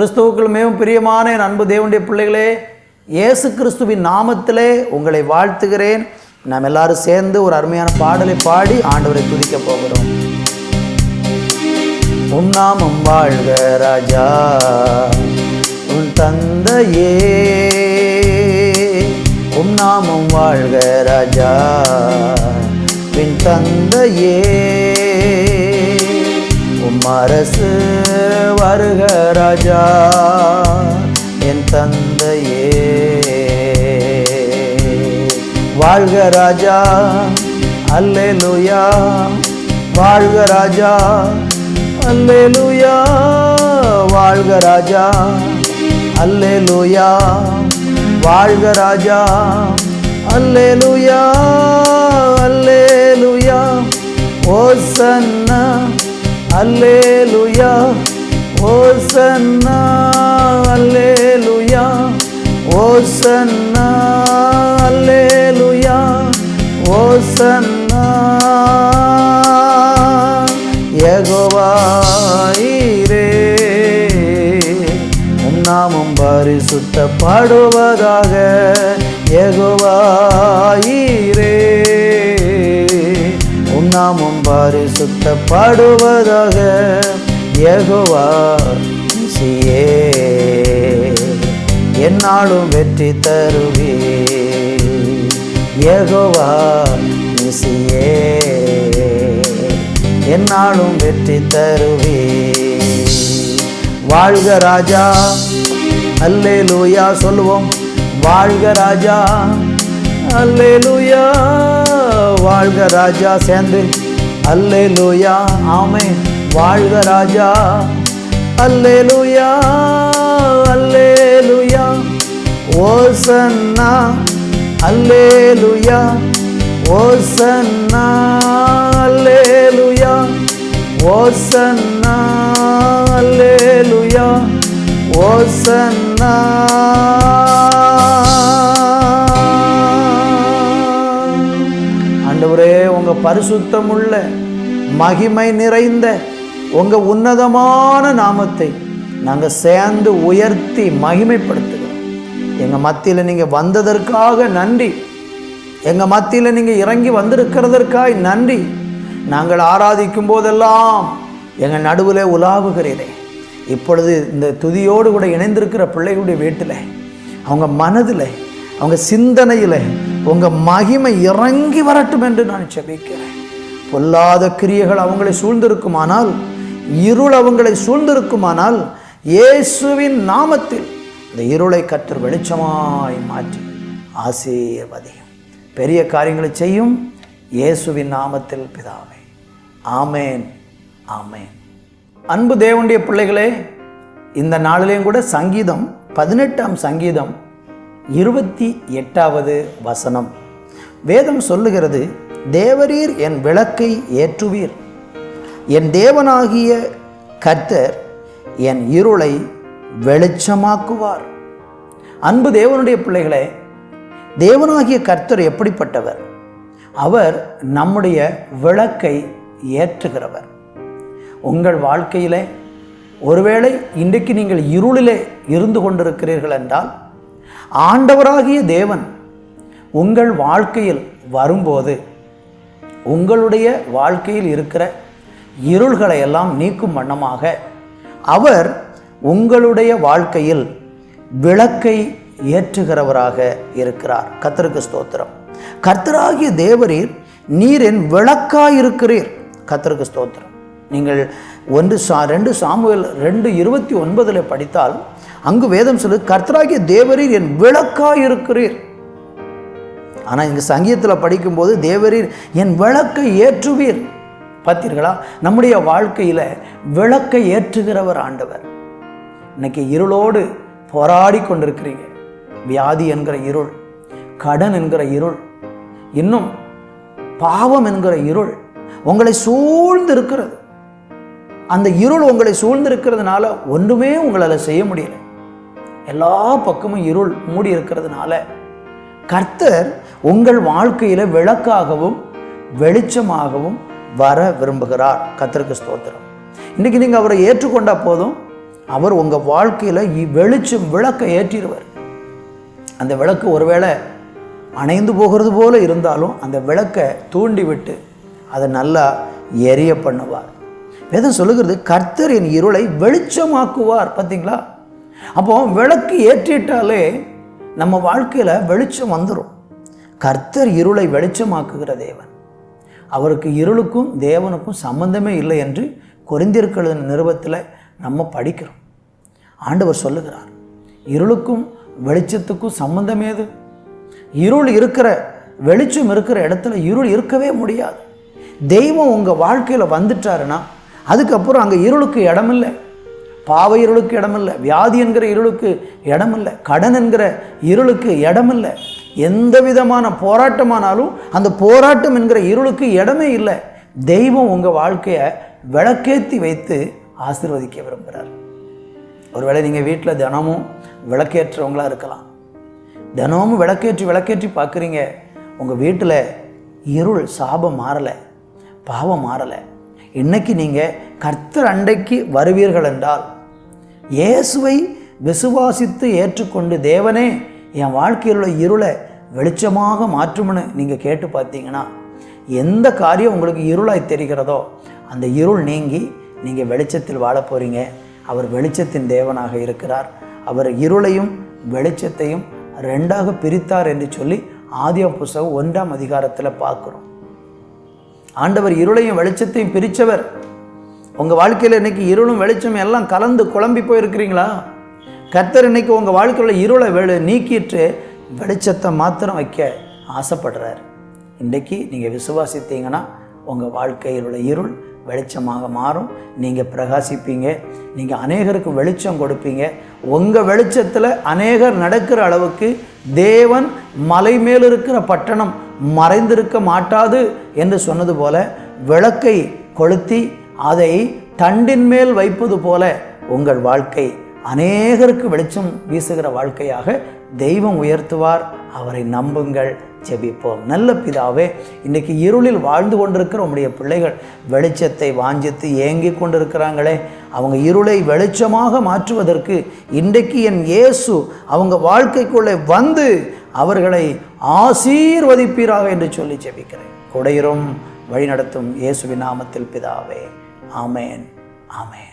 கிறிஸ்துவுக்குள் மிகவும் பிரியமான என் அன்பு தேவனுடைய பிள்ளைகளே இயேசு கிறிஸ்துவின் நாமத்திலே உங்களை வாழ்த்துகிறேன். நாம் எல்லாரும் சேர்ந்து ஒரு அருமையான பாடலை பாடி ஆண்டவரை துதிக்க போகிறோம். உன் நாமம் வாழ்க ராஜா உன் தந்தையே. உன் நாமம் வாழ்க ராஜா பின் தந்தையே. உம் அரசு வருக ராஜா என் தந்தையே. வாழ்க ராஜா அல்லே அல்லேலூயா. வாழ்க ராஜா அல்லே அல்லேலூயா. வாழ்க ராஜா அல்லே அல்லேலூயா. வாழ்க ராஜா அல்லே லூயா அல்லே அல்லேலூயா. ஓ சன்னா அல்லேலூயா ஓசன்னா அல்லேலூயா ஓசன்னா அல்லேலூயா ஓசன்னா யெகோவாயிரே உம் நாமம் பரிசுத்தப்படுவதாக யெகோவாயிரே பரிசுத்தப்படுவதாக யெகோவா சியே என்னாலும் வெற்றி தருவே யெகோவா சியே என்னாலும் வெற்றி தருவே வாழ்க ராஜா. அல்லே லூயா சொல்லுவோம். வாழ்க ராஜா. அல்லே லூயா வாழ்க ராஜா. சேர்ந்து அல்லே லூயா ஆமே வாழ்க ராஜா. அல்லே லூயா அல்லேலூயா அல்லேலூயா. ஓசன்னா அல்லேலூயா. ஓசன்னா அல்லேலூயா. ஓசன்னா அல்லேலூயா. ஓசன்னா ஆண்டவரே உங்கள் பரிசுத்தமுள்ள மகிமை நிறைந்த உங்கள் உன்னதமான நாமத்தை நாங்கள் சேர்ந்து உயர்த்தி மகிமைப்படுத்துகிறோம். எங்கள் மத்தியில் நீங்கள் வந்ததற்காக நன்றி. எங்கள் மத்தியில் நீங்கள் இறங்கி வந்திருக்கிறதற்காய் நன்றி. நாங்கள் ஆராதிக்கும் போதெல்லாம் எங்கள் நடுவில் உலாவுகிறீரே. இப்பொழுது இந்த துதியோடு கூட இணைந்திருக்கிற பிள்ளைகளுடைய வீட்டில் அவங்க மனதில் அவங்க சிந்தனையில் உங்கள் மகிமை இறங்கி வரட்டும் என்று நான் செபிக்கிறேன் பொல்லாத கிரியைகள் அவங்களை சூழ்ந்திருக்குமானால் இருள் அவங்களை சூழ்ந்திருக்குமானால் இயேசுவின் நாமத்தில் இந்த இருளை கற்று வெளிச்சமாய் மாற்றி ஆசீர்வதியும். பெரிய காரியங்களை செய்யும் இயேசுவின் நாமத்தில் பிதாவை. ஆமேன் ஆமேன். அன்பு தேவனுடைய பிள்ளைகளே இந்த நாளிலேயும் கூட சங்கீதம் பதினெட்டாம் சங்கீதம் இருபத்தி எட்டாவது வசனம். வேதம் சொல்லுகிறது தேவரீர் என் விளக்கை ஏற்றுவீர். என் தேவனாகிய கர்த்தர் என் இருளை வெளிச்சமாக்குவார். அன்பு தேவனுடைய பிள்ளைகளே தேவனாகிய கர்த்தர் எப்படிப்பட்டவர்? அவர் நம்முடைய விளக்கை ஏற்றுகிறவர். உங்கள் வாழ்க்கையிலே ஒருவேளை இன்றைக்கு நீங்கள் இருளிலே இருந்து கொண்டிருக்கிறீர்கள் என்றால் ஆண்டவராகிய தேவன் உங்கள் வாழ்க்கையில் வரும்போது உங்களுடைய வாழ்க்கையில் இருக்கிற இருள்களை எல்லாம் நீக்கும் வண்ணமாக அவர் உங்களுடைய வாழ்க்கையில் விளக்கை ஏற்றுகிறவராக இருக்கிறார். கத்தருக்கு ஸ்தோத்திரம். கர்த்தராகிய தேவரீர் நீரின் விளக்காக இருக்கிறீர் கத்தருக்கு ஸ்தோத்திரம். நீங்கள் ஒன்று சா ரெண்டு சாமுவேல் ரெண்டு இருபத்தி ஒன்பதில் படித்தால் அங்கு வேதம் சொல்லு கர்த்தராகிய தேவரீர் என் விளக்காயிருக்கிறீர் ஆனால் இங்கே சங்கீதத்தில் படிக்கும்போது தேவரீர் என் விளக்கை ஏற்றுவீர். பார்த்தீர்களா நம்முடைய வாழ்க்கையில் விளக்கை ஏற்றுகிறவர் ஆண்டவர். இன்னைக்கு இருளோடு போராடி கொண்டிருக்கிறீங்க. வியாதி என்கிற இருள் கடன் என்கிற இருள் இன்னும் பாவம் என்கிற இருள் உங்களை சூழ்ந்து இருக்கிறது அந்த இருள் உங்களை சூழ்ந்திருக்கிறதுனால ஒன்றுமே உங்களால் செய்ய முடியல. எல்லா பக்கமும் இருள் மூடி இருக்கிறதுனால கர்த்தர் உங்கள் வாழ்க்கையில் விளக்காகவும் வெளிச்சமாகவும் வர விரும்புகிறார். கர்த்தருக்கு ஸ்தோத்திரம். இன்னைக்கு நீங்கள் அவரை ஏற்றுக்கொண்டா போதும். அவர் உங்கள் வாழ்க்கையில் வெளிச்சம் விளக்க ஏற்றிடுவார். அந்த விளக்கு ஒருவேளை அணைந்து போகிறது போல இருந்தாலும் அந்த விளக்கை தூண்டிவிட்டு அதை நல்லா எரிய பண்ணுவார். வேதம் சொல்லுகிறது கர்த்தர் என் இருளை வெளிச்சமாக்குவார். பார்த்தீங்களா அப்போ விளக்கு ஏற்றிட்டாலே நம்ம வாழ்க்கையில் வெளிச்சம் வந்துடும் கர்த்தர் இருளை வெளிச்சமாக்குகிற தேவன். அவருக்கு இருளுக்கும் தேவனுக்கும் சம்பந்தமே இல்லை என்று கொரிந்தியர்கள் நிறுவத்தில் நம்ம படிக்கிறோம். ஆண்டவர் சொல்லுகிறார் இருளுக்கும் வெளிச்சத்துக்கும் சம்பந்தம் ஏது? இருள் இருக்கிற வெளிச்சம் இருக்கிற இடத்துல இருள் இருக்கவே முடியாது. தெய்வம் உங்கள் வாழ்க்கையில் வந்துட்டாருன்னா அதுக்கப்புறம் அங்கே இருளுக்கு இடமில்லை. பாவ இருளுக்கு இடமில்லை. வியாதி என்கிற இருளுக்கு இடமில்லை. கடன் என்கிற இருளுக்கு இடமில்லை. எந்த விதமான போராட்டமானாலும் அந்த போராட்டம் என்கிற இருளுக்கு இடமே இல்லை. தெய்வம் உங்கள் வாழ்க்கையை விளக்கேற்றி வைத்து ஆசிர்வதிக்க விரும்புகிறார் ஒருவேளை நீங்கள் வீட்டில் தினமும் விளக்கேற்றவங்களாக இருக்கலாம். தினமும் விளக்கேற்றி விளக்கேற்றி பார்க்குறீங்க. உங்கள் வீட்டில் இருள் சாபம் மாறலை. பாவம் மாறலை. இன்னைக்கு நீங்கள் கர்த்தர் அண்டைக்கு வருவீர்கள் என்றால் இயேசுவை விசுவாசித்து ஏற்றுக்கொண்டு தேவனே என் வாழ்க்கையில் உள்ள இருளை வெளிச்சமாக மாற்றும்னு நீங்கள் கேட்டு பார்த்தீங்கன்னா எந்த காரியம் உங்களுக்கு இருளாய் தெரிகிறதோ அந்த இருள் நீங்கி நீங்கள் வெளிச்சத்தில் வாழ போகிறீங்க அவர் வெளிச்சத்தின் தேவனாக இருக்கிறார். அவர் இருளையும் வெளிச்சத்தையும் ரெண்டாக பிரித்தார் என்று சொல்லி ஆதிய புஸ்தகம் ஒன்றாம் அதிகாரத்தில் பார்க்குறோம். ஆண்டவர் இருளையும் வெளிச்சத்தையும் பிரித்தவர் உங்கள் வாழ்க்கையில் இன்றைக்கி இருளும் வெளிச்சம் எல்லாம் கலந்து குழம்பி போயிருக்கிறீங்களா? கர்த்தர் இன்னைக்கு உங்கள் வாழ்க்கையில் இருளை வெளி நீக்கிட்டு வெளிச்சத்தை மாத்திரம் வைக்க ஆசைப்படுறார். இன்றைக்கி நீங்கள் விசுவாசித்தீங்கன்னா உங்கள் வாழ்க்கையில் உள்ள இருள் வெளிச்சமாக மாறும். நீங்கள் பிரகாசிப்பீங்க. நீங்கள் அநேகருக்கு வெளிச்சம் கொடுப்பீங்க. உங்கள் வெளிச்சத்தில் அநேகர் நடக்கிற அளவுக்கு தேவன் மலை மேல் இருக்கிற பட்டணம் மறைந்திருக்க மாட்டாது என்று சொன்னது போல விளக்கை கொளுத்தி அதை தண்டின் மேல் வைப்பது போல உங்கள் வாழ்க்கை அநேகருக்கு வெளிச்சம் வீசுகிற வாழ்க்கையாக தெய்வம் உயர்த்துவார். அவரை நம்புங்கள் ஜெபிப்போம். நல்ல பிதாவே இன்றைக்கி இருளில் வாழ்ந்து கொண்டிருக்கிற உங்களுடைய பிள்ளைகள் வெளிச்சத்தை வாஞ்சித்து ஏங்கி கொண்டிருக்கிறாங்களே. அவங்க இருளை வெளிச்சமாக மாற்றுவதற்கு இன்றைக்கு என் இயேசு அவங்க வாழ்க்கைக்குள்ளே வந்து அவர்களை ஆசீர்வதிப்பீராக என்று சொல்லி ஜெபிக்கிறேன். கொடையிரும் வழிநடத்தும் இயேசுவின் நாமத்தில் பிதாவே. ஆமேன். ஆமேன்.